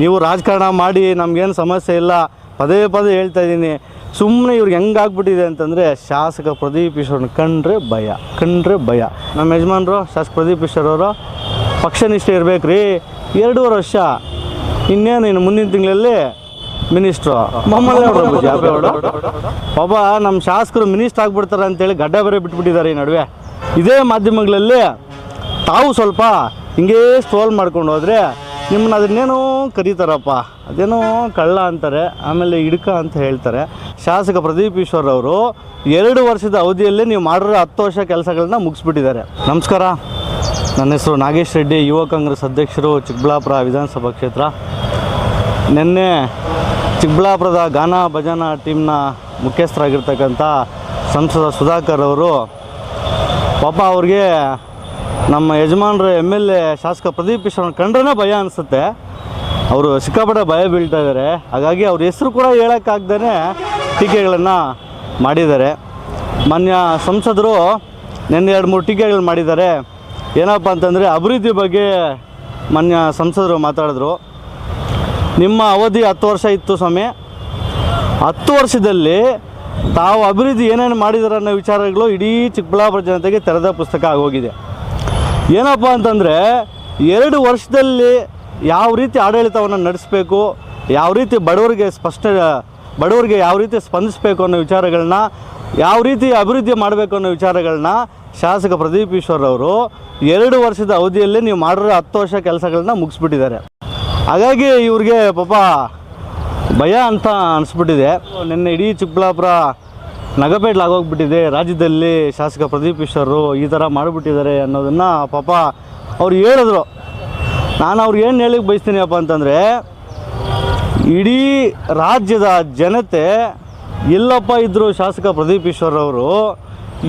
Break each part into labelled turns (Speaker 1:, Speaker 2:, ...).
Speaker 1: ನೀವು ರಾಜಕಾರಣ ಮಾಡಿ ನಮಗೇನು ಸಮಸ್ಯೆ ಇಲ್ಲ, ಪದೇ ಪದೇ ಹೇಳ್ತಾ ಇದ್ದೀನಿ. ಸುಮ್ಮನೆ ಇವ್ರಿಗೆ ಹೆಂಗಾಗ್ಬಿಟ್ಟಿದೆ ಅಂತಂದರೆ ಶಾಸಕ ಪ್ರದೀಪ್ ಈಶ್ವರನ ಕಂಡ್ರೆ ಭಯ ಕಂಡ್ರೆ ಭಯ. ನಮ್ಮ ಯಜಮಾನರು ಶಾಸಕ ಪ್ರದೀಪ್ ಈಶ್ವರ್ ಅವರು ಪಕ್ಷನಿಷ್ಠೆ ಇರ್ಬೇಕು ರೀ. ಎರಡೂವರೆ ವರ್ಷ, ಇನ್ನೇನು ಇನ್ನು ಮುಂದಿನ ತಿಂಗಳಲ್ಲಿ ಮಿನಿಸ್ಟ್ರು. ಮೊಹಮ್ಮದ್ ಒಬ್ಬ ನಮ್ಮ ಶಾಸಕರು ಮಿನಿಸ್ಟರ್ ಆಗ್ಬಿಡ್ತಾರೆ ಅಂತೇಳಿ ಗಡ್ಡ ಬೇರೆ ಬಿಟ್ಬಿಟ್ಟಿದ್ದಾರೆ ಈ ನಡುವೆ. ಇದೇ ಮಾಧ್ಯಮಗಳಲ್ಲಿ ತಾವು ಸ್ವಲ್ಪ ಹಿಂಗೇ ಸ್ಟ್ರೋಲ್ ಮಾಡ್ಕೊಂಡು ಹೋದರೆ ನಿಮ್ಮನ್ನ ಅದನ್ನೇನೋ ಕರೀತಾರಪ್ಪ, ಅದೇನೋ ಕಳ್ಳ ಅಂತಾರೆ, ಆಮೇಲೆ ಇಡ್ಕ ಅಂತ ಹೇಳ್ತಾರೆ. ಶಾಸಕ ಪ್ರದೀಪ್ ಈಶ್ವರ್ ಅವರು ಎರಡು ವರ್ಷದ ಅವಧಿಯಲ್ಲೇ ನೀವು ಮಾಡಿರೋ ಹತ್ತು ವರ್ಷ ಕೆಲಸಗಳನ್ನ ಮುಗಿಸ್ಬಿಟ್ಟಿದ್ದಾರೆ. ನಮಸ್ಕಾರ. ನನ್ನ ಹೆಸರು ನಾಗೇಶ್ ರೆಡ್ಡಿ, ಯುವ ಕಾಂಗ್ರೆಸ್ ಅಧ್ಯಕ್ಷರು ಚಿಕ್ಕಬಳ್ಳಾಪುರ ವಿಧಾನಸಭಾ ಕ್ಷೇತ್ರ. ನಿನ್ನೆ ಚಿಕ್ಕಬಳ್ಳಾಪುರದ ಗಾನ ಭಜನಾ ಟೀಮ್ನ ಮುಖ್ಯಸ್ಥರಾಗಿರ್ತಕ್ಕಂಥ ಸಂಸದ ಸುಧಾಕರ್ ಅವರು ಪಾಪ ಅವ್ರಿಗೆ ನಮ್ಮ ಯಜಮಾನ್ರು ಎಂ ಎಲ್ ಎ ಶಾಸಕ ಪ್ರದೀಪ್ ಕಿಶೋರ್ ಕಂಡ್ರೇ ಭಯ ಅನಿಸುತ್ತೆ. ಅವರು ಸಿಕ್ಕಾಪಟ್ಟೆ ಭಯ ಬೀಳ್ತಾ ಇದ್ದಾರೆ ಹಾಗಾಗಿ ಅವ್ರ ಹೆಸರು ಕೂಡ ಹೇಳೋಕ್ಕಾಗ್ದೇ ಟೀಕೆಗಳನ್ನು ಮಾಡಿದ್ದಾರೆ. ಮಾನ್ಯ ಸಂಸದರು ನಿನ್ನೆ ಎರಡು ಮೂರು ಟೀಕೆಗಳು ಮಾಡಿದ್ದಾರೆ. ಏನಪ್ಪ ಅಂತಂದರೆ ಅಭಿವೃದ್ಧಿ ಬಗ್ಗೆ ಮಾನ್ಯ ಸಂಸದರು ಮಾತಾಡಿದ್ರು. ನಿಮ್ಮ ಅವಧಿ ಹತ್ತು ವರ್ಷ ಇತ್ತು ಸ್ವಾಮಿ. ಹತ್ತು ವರ್ಷದಲ್ಲಿ ತಾವು ಅಭಿವೃದ್ಧಿ ಏನೇನು ಮಾಡಿದಾರೆ ಅನ್ನೋ ವಿಚಾರಗಳು ಇಡೀ ಚಿಕ್ಕಬಳ್ಳಾಪುರ ಜನತೆಗೆ ತೆರೆದ ಪುಸ್ತಕ ಆಗೋಗಿದೆ. ಏನಪ್ಪ ಅಂತಂದರೆ ಎರಡು ವರ್ಷದಲ್ಲಿ ಯಾವ ರೀತಿ ಆಡಳಿತವನ್ನು ನಡೆಸಬೇಕು, ಯಾವ ರೀತಿ ಬಡವರಿಗೆ ಸ್ಪಷ್ಟ, ಬಡವರಿಗೆ ಯಾವ ರೀತಿ ಸ್ಪಂದಿಸಬೇಕು ಅನ್ನೋ ವಿಚಾರಗಳನ್ನ, ಯಾವ ರೀತಿ ಅಭಿವೃದ್ಧಿ ಮಾಡಬೇಕು ಅನ್ನೋ ವಿಚಾರಗಳನ್ನ ಶಾಸಕ ಪ್ರದೀಪ್ ಈಶ್ವರ್ ಅವರು ಎರಡು ವರ್ಷದ ಅವಧಿಯಲ್ಲಿ ನೀವು ಮಾಡಿರೋ ಹತ್ತು ವರ್ಷ ಕೆಲಸಗಳನ್ನ ಮುಗಿಸ್ಬಿಟ್ಟಿದ್ದಾರೆ. ಹಾಗಾಗಿ ಇವ್ರಿಗೆ ಪಾಪ ಭಯ ಅಂತ ಅನಿಸ್ಬಿಟ್ಟಿದೆ. ನಿನ್ನೆ ಇಡೀ ಚಿಕ್ಕಬಳ್ಳಾಪುರ ನಗಪೇಟ್ಲಾಗೋಗ್ಬಿಟ್ಟಿದೆ ರಾಜ್ಯದಲ್ಲಿ ಶಾಸಕ ಪ್ರದೀಪ್ ಈ ಥರ ಮಾಡಿಬಿಟ್ಟಿದ್ದಾರೆ ಅನ್ನೋದನ್ನು ಪಾಪ ಅವ್ರು ಹೇಳಿದ್ರು. ನಾನು ಅವ್ರಿಗೆ ಏನು ಹೇಳಿಕ್ಕೆ ಬಯಸ್ತೀನಿಯಪ್ಪ ಅಂತಂದರೆ, ಇಡೀ ರಾಜ್ಯದ ಜನತೆ ಎಲ್ಲಪ್ಪ ಇದ್ದರು ಶಾಸಕ ಪ್ರದೀಪ್ ಈಶ್ವರ್ ಅವರು,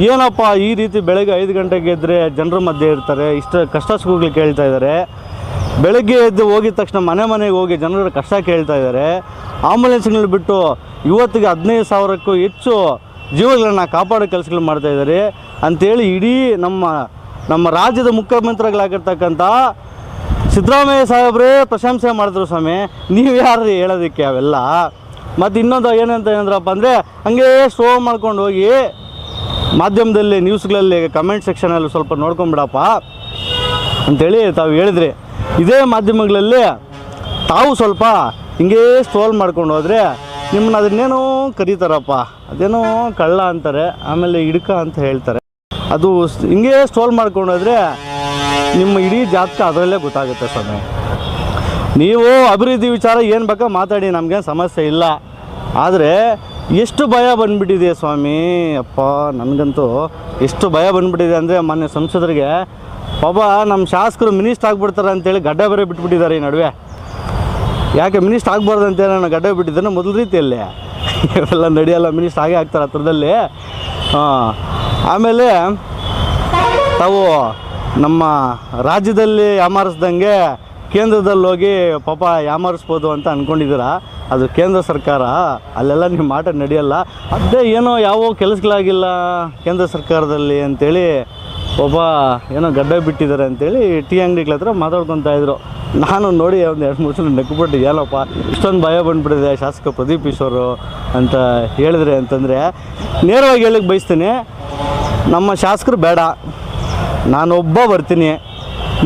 Speaker 1: ಏನಪ್ಪ ಈ ರೀತಿ ಬೆಳಗ್ಗೆ ಐದು ಗಂಟೆಗೆ ಎದ್ದರೆ ಜನರ ಮಧ್ಯೆ ಇರ್ತಾರೆ, ಇಷ್ಟ ಕಷ್ಟ ಸುಖಗಳು ಕೇಳ್ತಾ ಇದ್ದಾರೆ. ಬೆಳಗ್ಗೆ ಎದ್ದು ಹೋಗಿದ ತಕ್ಷಣ ಮನೆ ಮನೆಗೆ ಹೋಗಿ ಜನರ ಕಷ್ಟ ಕೇಳ್ತಾ ಇದ್ದಾರೆ. ಆಂಬುಲೆನ್ಸ್ಗಳು ಬಿಟ್ಟು ಇವತ್ತಿಗೆ ಹದಿನೈದು ಸಾವಿರಕ್ಕೂ ಹೆಚ್ಚು ಜೀವಗಳನ್ನು ಕಾಪಾಡೋ ಕೆಲಸಗಳು ಮಾಡ್ತಾ ಇದ್ದಾರೆ ಅಂಥೇಳಿ ಇಡೀ ನಮ್ಮ ನಮ್ಮ ರಾಜ್ಯದ ಮುಖ್ಯಮಂತ್ರಿಗಳಾಗಿರ್ತಕ್ಕಂಥ ಸಿದ್ದರಾಮಯ್ಯ ಸಾಹೇಬ್ರೇ ಪ್ರಶಂಸೆ ಮಾಡಿದ್ರು ಸ್ವಾಮಿ. ನೀವು ಯಾರು ಹೇಳೋದಕ್ಕೆ ಅವೆಲ್ಲ? ಮತ್ತು ಇನ್ನೊಂದು ಏನಂತ ಏನಂದ್ರಪ್ಪ ಅಂದರೆ ಹಂಗೆ ಶೋ ಮಾಡ್ಕೊಂಡು ಹೋಗಿ ಮಾಧ್ಯಮದಲ್ಲಿ ನ್ಯೂಸ್ಗಳಲ್ಲಿ ಕಮೆಂಟ್ ಸೆಕ್ಷನಲ್ಲಿ ಸ್ವಲ್ಪ ನೋಡ್ಕೊಂಬಿಡಪ್ಪ ಅಂಥೇಳಿ ತಾವು ಹೇಳಿದ್ರಿ. ಇದೇ ಮಾಧ್ಯಮಗಳಲ್ಲಿ ತಾವು ಸ್ವಲ್ಪ ಹಿಂಗೇ ಸ್ಟ್ರೋಲ್ ಮಾಡ್ಕೊಂಡು ಹೋದರೆ ನಿಮ್ಮನ್ನ ಅದನ್ನೇನೋ ಕರೀತಾರಪ್ಪ, ಅದೇನೋ ಕಳ್ಳ ಅಂತಾರೆ, ಆಮೇಲೆ ಹಿಡ್ಕ ಅಂತ ಹೇಳ್ತಾರೆ. ಅದು ಹಿಂಗೆ ಸ್ಟೋಲ್ ಸ್ಟ್ರೋಲ್ ಮಾಡ್ಕೊಂಡು ನಿಮ್ಮ ಇಡೀ ಜಾತಕ ಅದರಲ್ಲೇ ಗೊತ್ತಾಗುತ್ತೆ ಸ್ವಾಮಿ. ನೀವು ಅಭಿವೃದ್ಧಿ ವಿಚಾರ ಏನು ಬೇಕಾ ಮಾತಾಡಿ, ನಮಗೇನು ಸಮಸ್ಯೆ ಇಲ್ಲ. ಆದರೆ ಎಷ್ಟು ಭಯ ಬಂದ್ಬಿಟ್ಟಿದೆ ಸ್ವಾಮಿ, ಅಪ್ಪ, ನನಗಂತೂ ಎಷ್ಟು ಭಯ ಬಂದ್ಬಿಟ್ಟಿದೆ ಅಂದರೆ ಮೊನ್ನೆ ಸಂಸದರಿಗೆ, ಪಾಪ ನಮ್ಮ ಶಾಸಕರು ಮಿನಿಸ್ಟ್ ಆಗಿಬಿಡ್ತಾರೆ ಅಂತೇಳಿ ಗಡ್ಡ ಬೇರೆ ಬಿಟ್ಬಿಟ್ಟಿದ್ದಾರೆ ಈ ನಡುವೆ. ಯಾಕೆ ಮಿನಿಸ್ಟ್ ಆಗ್ಬಾರ್ದು ಅಂತ ನಾನು ಗಡ್ಡ ಬಿಟ್ಟಿದ್ದೇನೆ ಮೊದಲ ರೀತಿಯಲ್ಲಿ? ಇವೆಲ್ಲ ನಡೆಯಲ್ಲ, ಮಿನಿಸ್ಟ್ ಆಗೇ ಆಗ್ತಾರೆ ಹತ್ರದಲ್ಲಿ ಹಾಂ, ಆಮೇಲೆ ತಾವು ನಮ್ಮ ರಾಜ್ಯದಲ್ಲಿ ಯಾಮಾರಿಸ್ದಂಗೆ ಕೇಂದ್ರದಲ್ಲಿ ಹೋಗಿ ಪಾಪ ಯಾಮಾರಿಸ್ಬೋದು ಅಂತ ಅಂದ್ಕೊಂಡಿದ್ದೀರಾ ಅದು ಕೇಂದ್ರ ಸರ್ಕಾರ, ಅಲ್ಲೆಲ್ಲ ನಿಮ್ಮ ಮಾಟ ನಡೆಯಲ್ಲ. ಅದೇ ಏನೋ ಯಾವ ಕೆಲಸಗಳಾಗಿಲ್ಲ ಕೇಂದ್ರ ಸರ್ಕಾರದಲ್ಲಿ ಅಂಥೇಳಿ ಒಬ್ಬ ಏನೋ ಗಡ್ಡ ಬಿಟ್ಟಿದ್ದಾರೆ ಅಂತೇಳಿ ಟೀ ಅಂಗಡಿಗಳ ಹತ್ರ ಮಾತಾಡ್ಕೊತಾ ಇದ್ರು. ನಾನು ನೋಡಿ ಒಂದು ಎರಡು ಮೂರು ಸಲ ನೆಕ್ಬಿಟ್ಟು ಏನಪ್ಪ ಇಷ್ಟೊಂದು ಭಯ ಬಂದುಬಿಟ್ಟಿದೆ ಶಾಸಕ ಪ್ರದೀಪ್ ಈಶ್ವರು ಅಂತ ಹೇಳಿದ್ರೆ ಅಂತಂದರೆ, ನೇರವಾಗಿ ಹೇಳಕ್ಕೆ ಬಯಸ್ತೀನಿ, ನಮ್ಮ ಶಾಸಕರು ಬೇಡ. ನಾನೊಬ್ಬ ಬರ್ತೀನಿ.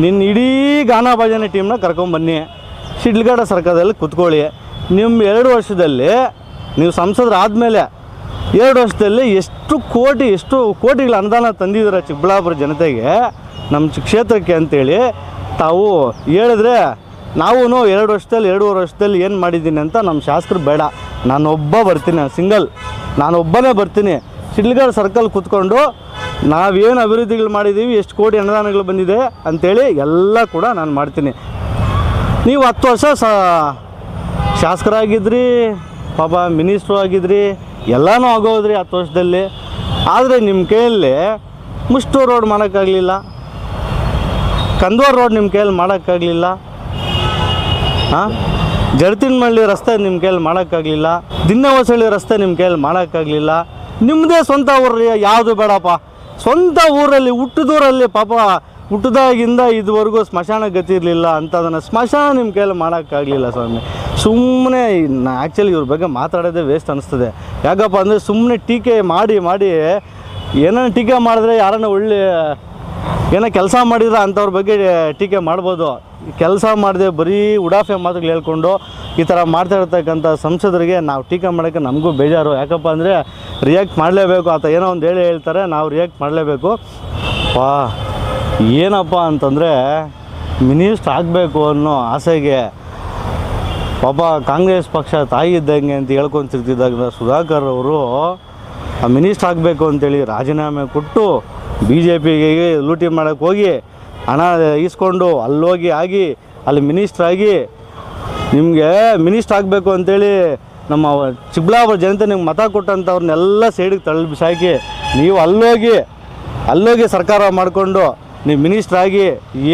Speaker 1: ನಿನ್ನ ಇಡೀ ಗಾನ ಭಜನೆ ಟೀಮ್ನ ಕರ್ಕೊಂಬನ್ನಿ ಶಿಡ್ಲಗಡ ಸರ್ಕಾರದಲ್ಲಿ ಕುತ್ಕೊಳ್ಳಿ. ನಿಮ್ಮ ಎರಡು ವರ್ಷದಲ್ಲಿ, ನೀವು ಸಂಸದರಾದಮೇಲೆ ಎರಡು ವರ್ಷದಲ್ಲಿ ಎಷ್ಟು ಕೋಟಿ, ಎಷ್ಟು ಕೋಟಿಗಳ ಅನುದಾನ ತಂದಿದ್ದೀರ ಚಿಕ್ಕಬಳ್ಳಾಪುರ ಜನತೆಗೆ, ನಮ್ಮ ಕ್ಷೇತ್ರಕ್ಕೆ ಅಂತೇಳಿ ತಾವು ಹೇಳಿದ್ರೆ ನಾವು ಎರಡು ವರ್ಷದಲ್ಲಿ, ಎರಡೂವರೆ ವರ್ಷದಲ್ಲಿ ಏನು ಮಾಡಿದ್ದೀನಿ ಅಂತ ನಮ್ಮ ಶಾಸಕರು ಬೇಡ. ನಾನೊಬ್ಬ ಬರ್ತೀನಿ, ಸಿಂಗಲ್. ನಾನೊಬ್ಬನೇ ಬರ್ತೀನಿ. ಶಿಡ್ಲಘಟ್ಟ ಸರ್ಕಲ್ ಕೂತ್ಕೊಂಡು ನಾವೇನು ಅಭಿವೃದ್ಧಿಗಳು ಮಾಡಿದ್ದೀವಿ ಎಷ್ಟು ಕೋಟಿ ಅನುದಾನಗಳು ಬಂದಿದೆ ಅಂಥೇಳಿ ಎಲ್ಲ ಕೂಡ ನಾನು ಮಾಡ್ತೀನಿ. ನೀವು ಹತ್ತು ವರ್ಷ ಸ ಶಾಸಕರಾಗಿದ್ರಿ, ಪಾಪ ಮಿನಿಸ್ಟ್ರು ಆಗಿದ್ರಿ, ಎಲ್ಲನೂ ಆಗೋದ್ರಿ ಹತ್ತು ವರ್ಷದಲ್ಲಿ. ಆದರೆ ನಿಮ್ಮ ಕೈಯಲ್ಲಿ ಮುಷ್ಟು ರೋಡ್ ಮಾಡೋಕ್ಕಾಗಲಿಲ್ಲ ಕಂದೂರ್ ರೋಡ್ ನಿಮ್ಮ ಕೈಯಲ್ಲಿ ಮಾಡೋಕ್ಕಾಗಲಿಲ್ಲ? ಹಾಂ ಜಡತಿನಮಳ್ಳಿ ರಸ್ತೆ ನಿಮ್ಮ ಕೈಯಲ್ಲಿ ಮಾಡೋಕ್ಕಾಗಲಿಲ್ಲ. ದಿನ್ನವಸಳ್ಳಿ ರಸ್ತೆ ನಿಮ್ಮ ಕೈಯಲ್ಲಿ ಮಾಡೋಕ್ಕಾಗಲಿಲ್ಲ. ನಿಮ್ಮದೇ ಸ್ವಂತ ಊರಲ್ಲಿ ಯಾವುದು ಬೇಡಪ್ಪ? ಸ್ವಂತ ಊರಲ್ಲಿ ಹುಟ್ಟಿದೂರಲ್ಲಿ ಪಾಪ ಹುಟ್ಟದಾಗಿಂದ ಇದುವರೆಗೂ ಸ್ಮಶಾನ ಗತಿ ಇರಲಿಲ್ಲ ಅಂತ ಅದನ್ನು ಸ್ಮಶಾನ ನಿಮ್ಮ ಕೈಯಲ್ಲಿ ಮಾಡೋಕ್ಕಾಗಲಿಲ್ಲ ಸ್ವಾಮಿ. ಸುಮ್ಮನೆ ಆ್ಯಕ್ಚುಲಿ ಇವ್ರ ಬಗ್ಗೆ ಮಾತಾಡೋದೇ ವೇಸ್ಟ್ ಅನಿಸ್ತದೆ. ಯಾಕಪ್ಪ ಅಂದರೆ ಸುಮ್ಮನೆ ಟೀಕೆ ಮಾಡಿ ಮಾಡಿ ಏನೇನು ಟೀಕೆ ಮಾಡಿದ್ರೆ ಯಾರನ್ನ ಒಳ್ಳೆ ಏನೋ ಕೆಲಸ ಮಾಡಿದ್ರೆ ಅಂಥವ್ರ ಬಗ್ಗೆ ಟೀಕೆ ಮಾಡ್ಬೋದು. ಕೆಲಸ ಮಾಡದೆ ಬರೀ ಉಡಾಫೆ ಮಾತುಗಳು ಹೇಳ್ಕೊಂಡು ಈ ಥರ ಮಾಡ್ತಾ ಇರ್ತಕ್ಕಂಥ ಸಂಸದರಿಗೆ ನಾವು ಟೀಕೆ ಮಾಡೋಕ್ಕೆ ನಮಗೂ ಬೇಜಾರು. ಯಾಕಪ್ಪ ಅಂದರೆ ರಿಯಾಕ್ಟ್ ಮಾಡಲೇಬೇಕು ಆತ ಏನೋ ಒಂದು ಹೇಳಿ ಹೇಳ್ತಾರೆ, ನಾವು ರಿಯಾಕ್ಟ್ ಮಾಡಲೇಬೇಕು. ವಾ, ಏನಪ್ಪ ಅಂತಂದರೆ ಮಿನಿಸ್ಟ್ರ್ ಆಗಬೇಕು ಅನ್ನೋ ಆಸೆಗೆ ಪಾಪ ಕಾಂಗ್ರೆಸ್ ಪಕ್ಷ ತಾಯಿ ಇದ್ದಂಗೆ ಅಂತ ಹೇಳ್ಕೊಂತಿರ್ತಿದ್ದಾಗ ಸುಧಾಕರ್ ಅವರು ಮಿನಿಸ್ಟ್ರ್ ಆಗಬೇಕು ಅಂತೇಳಿ ರಾಜೀನಾಮೆ ಕೊಟ್ಟು ಬಿ ಜೆ ಪಿಗೆ ಲೂಟಿ ಮಾಡೋಕ್ಕೆ ಹೋಗಿ ಹಣ ಈಸ್ಕೊಂಡು ಅಲ್ಲೋಗಿ ಆಗಿ ಅಲ್ಲಿ ಮಿನಿಸ್ಟ್ರ್ ಆಗಿ ನಿಮಗೆ ಮಿನಿಸ್ಟ್ರ್ ಆಗಬೇಕು ಅಂತೇಳಿ ನಮ್ಮ ಚಿಕ್ಕಬಳ್ಳಾಪುರ ಜನತೆ ನಿಮ್ಗೆ ಮತ ಕೊಟ್ಟಂಥವ್ರನ್ನೆಲ್ಲ ಸೈಡಿಗೆ ತಳ್ಳಿ ಬಿಸಾಕಿ ನೀವು ಅಲ್ಲೋಗಿ ಅಲ್ಲೋಗಿ ಸರ್ಕಾರ ಮಾಡಿಕೊಂಡು ನೀವು ಮಿನಿಸ್ಟ್ರ್ ಆಗಿ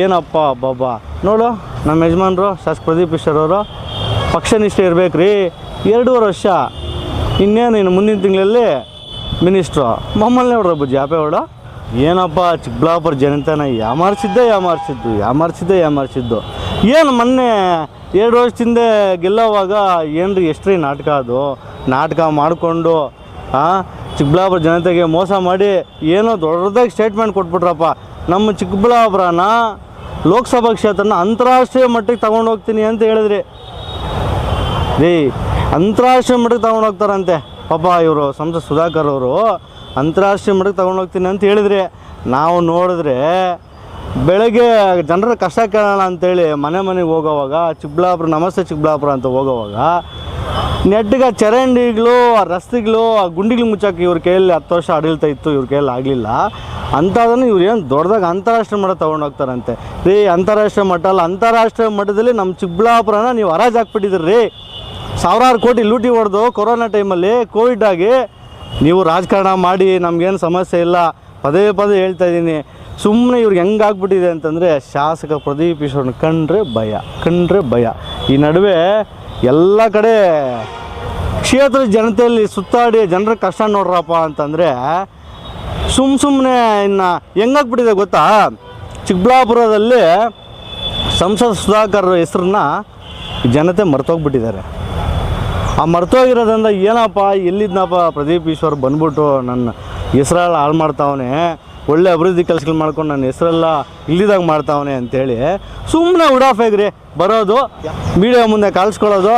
Speaker 1: ಏನಪ್ಪ ಬಾಬಾ? ನೋಡು, ನಮ್ಮ ಯಜಮಾನ್ರು ಶಾಸಕ ಪ್ರದೀಪ್ ಅವರು ಪಕ್ಷನಿಷ್ಠೆ ಇರ್ಬೇಕು ರೀ ಎರಡೂವರೆ ವರ್ಷ, ಇನ್ನೇನು ಇನ್ನು ಮುಂದಿನ ತಿಂಗಳಲ್ಲಿ ಮಿನಿಸ್ಟ್ರು, ಮಮ್ಮಲ್ನೇ ನೋಡ್ರ ಬುಜ್ಜಿ, ಯಾಪೆ ಹೊಡ ಏನಪ್ಪ, ಚಿಕ್ಕಬಳ್ಳಾಪುರ ಜನತೆನ ಯಾಮಾರಿಸಿದ್ದೆ, ಯಾಮಾರಿಸಿದ್ದು ಯಾಮಾರಿಸಿದ್ದೆ, ಯಾಮಾರಿಸಿದ್ದು. ಏನು ಮೊನ್ನೆ ಎರಡು ವರ್ಷದಿಂದ ಗೆಲ್ಲೋವಾಗ ಏನು ಎಷ್ಟ್ರಿ ಎಷ್ಟು ನಾಟಕ ಅದು? ನಾಟಕ ಮಾಡಿಕೊಂಡು ಚಿಕ್ಕಬಳ್ಳಾಪುರ ಜನತೆಗೆ ಮೋಸ ಮಾಡಿ ಏನೋ ದೊಡ್ಡದಾಗಿ ಸ್ಟೇಟ್ಮೆಂಟ್ ಕೊಟ್ಬಿಟ್ರಪ್ಪ. ನಮ್ಮ ಚಿಕ್ಕಬಳ್ಳಾಪುರನ ಲೋಕಸಭಾ ಕ್ಷೇತ್ರನ ಅಂತಾರಾಷ್ಟ್ರೀಯ ಮಟ್ಟಕ್ಕೆ ತಗೊಂಡು ಹೋಗ್ತೀನಿ ಅಂತ ಹೇಳಿದ್ರಿ. ರೀ, ಅಂತಾರಾಷ್ಟ್ರೀಯ ಮಟ್ಟಕ್ಕೆ ತಗೊಂಡು ಹೋಗ್ತಾರಂತೆ ಪಾಪ ಇವರು ಸಂಸದ ಸುಧಾಕರ್ ಅವರು ಅಂತಾರಾಷ್ಟ್ರೀಯ ಮಟ್ಟಕ್ಕೆ ತಗೊಂಡು ಹೋಗ್ತೀನಿ ಅಂತ ಹೇಳಿದ್ರಿ ನಾವು ನೋಡಿದ್ರೆ ಬೆಳಗ್ಗೆ ಜನರ ಕಷ್ಟ ಕೇಳೋಣ ಅಂತೇಳಿ ಮನೆ ಮನೆಗೆ ಹೋಗೋವಾಗ ಚಿಕ್ಕಬಳ್ಳಾಪುರ, ನಮಸ್ತೆ ಚಿಕ್ಕಬಳ್ಳಾಪುರ ಅಂತ ಹೋಗೋವಾಗ ನೆಟ್ಟಿಗೆ ಚರಂಡಿಗಳು, ಆ ರಸ್ತೆಗಳು, ಆ ಗುಂಡಿಗಳು ಮುಚ್ಚೋಕೆ ಇವ್ರ ಕೈಯಲ್ಲಿ ಹತ್ತು ವರ್ಷ ಆಡಳಿತ ಇತ್ತು, ಇವ್ರ ಕೈಯಲ್ಲಿ ಆಗಲಿಲ್ಲ. ಅಂಥದನ್ನು ಇವ್ರು ಏನು ದೊಡ್ಡದಾಗ ಅಂತಾರಾಷ್ಟ್ರೀಯ ಮಟ್ಟ ತೊಗೊಂಡು ಹೋಗ್ತಾರಂತೆ. ರೀ, ಅಂತಾರಾಷ್ಟ್ರೀಯ ಮಟ್ಟ ಅಲ್ಲ, ಅಂತಾರಾಷ್ಟ್ರೀಯ ಮಟ್ಟದಲ್ಲಿ ನಮ್ಮ ಚಿಕ್ಕಬಳ್ಳಾಪುರನ ನೀವು ಹರಾಜು ಹಾಕ್ಬಿಟ್ಟಿದ್ರಿ ರೀ ಸಾವಿರಾರು ಕೋಟಿ ಲೂಟಿ ಹೊಡೆದು ಕೊರೋನಾ ಟೈಮಲ್ಲಿ ಕೋವಿಡ್ ಆಗಿ ನೀವು ರಾಜಕಾರಣ ಮಾಡಿ, ನಮಗೇನು ಸಮಸ್ಯೆ ಇಲ್ಲ, ಪದೇ ಪದೇ ಹೇಳ್ತಾ ಇದ್ದೀನಿ. ಸುಮ್ಮನೆ ಇವ್ರಿಗೆ ಹೆಂಗೆ ಆಗ್ಬಿಟ್ಟಿದೆ ಅಂತಂದರೆ ಶಾಸಕ ಪ್ರದೀಪ್ ಈಶ್ವರನ ಕಂಡ್ರೆ ಭಯ ಕಂಡ್ರೆ ಭಯ. ಈ ನಡುವೆ ಎಲ್ಲ ಕಡೆ ಕ್ಷೇತ್ರದ ಜನತೆಯಲ್ಲಿ ಸುತ್ತಾಡಿ ಜನರ ಕಷ್ಟ ನೋಡ್ರಪ್ಪ ಅಂತಂದರೆ ಸುಮ್ಮ ಸುಮ್ಮನೆ ಇನ್ನು ಹೆಂಗಾಗ್ಬಿಟ್ಟಿದೆ ಗೊತ್ತಾ? ಚಿಕ್ಕಬಳ್ಳಾಪುರದಲ್ಲಿ ಸಂಸದ ಸುಧಾಕರ್ ಹೆಸ್ರನ್ನ ಜನತೆ ಮರ್ತೋಗ್ಬಿಟ್ಟಿದ್ದಾರೆ. ಆ ಮರ್ತೋಗಿರೋದ್ರಿಂದ ಏನಪ್ಪ, ಎಲ್ಲಿದ್ನಪ್ಪ ಪ್ರದೀಪ್ ಈಶ್ವರ್ ಬಂದ್ಬಿಟ್ಟು ನನ್ನ ಹೆಸ್ರೆಲ್ಲ ಹಾಳು ಮಾಡ್ತಾವನೆ, ಒಳ್ಳೆ ಅಭಿವೃದ್ಧಿ ಕೆಲಸಗಳು ಮಾಡ್ಕೊಂಡು ನನ್ನ ಹೆಸರೆಲ್ಲ ಇಲ್ಲಿದಾಗ ಮಾಡ್ತಾವನೆ ಅಂತೇಳಿ ಸುಮ್ಮನೆ ಉಡಾಫೇಗ್ರಿ ಬರೋದು ಮೀಡಿಯಾ ಮುಂದೆ ಕಾಲ್ಸ್ಕೊಳ್ಳೋದು,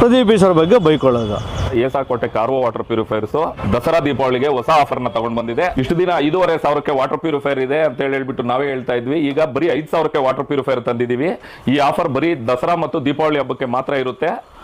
Speaker 1: ಪ್ರದೀಪ್ ಈಶ್ವರ್ ಬಗ್ಗೆ ಬೈಕೊಳ್ಳೋದು.
Speaker 2: ಏಸಾಕೋಟೆ ಕಾರ್ವೋ ವಾಟರ್ ಪ್ಯೂರಿಫೈರ್ಸ್ ದಸರಾ ದೀಪಾವಳಿಗೆ ಹೊಸ ಆಫರ್ನ ತಗೊಂಡ್ ಬಂದಿದೆ. ಇಷ್ಟು ದಿನ ಐದೂವರೆ ಸಾವಿರಕ್ಕೆ ವಾಟರ್ ಪ್ಯೂರಿಫೈರ್ ಇದೆ ಅಂತ ಹೇಳಿ ಹೇಳ್ಬಿಟ್ಟು ನಾವೇ ಹೇಳ್ತಾ ಇದ್ವಿ. ಈಗ ಬರೀ ಐದು ಸಾವಿರಕ್ಕೆ ವಾಟರ್ ಪ್ಯೂರಿಫೈರ್ ತಂದಿದೀವಿ ಈ ಆಫರ್ ಬರೀ ದಸರಾ ಮತ್ತು ದೀಪಾವಳಿ ಹಬ್ಬಕ್ಕೆ ಮಾತ್ರ ಇರುತ್ತೆ.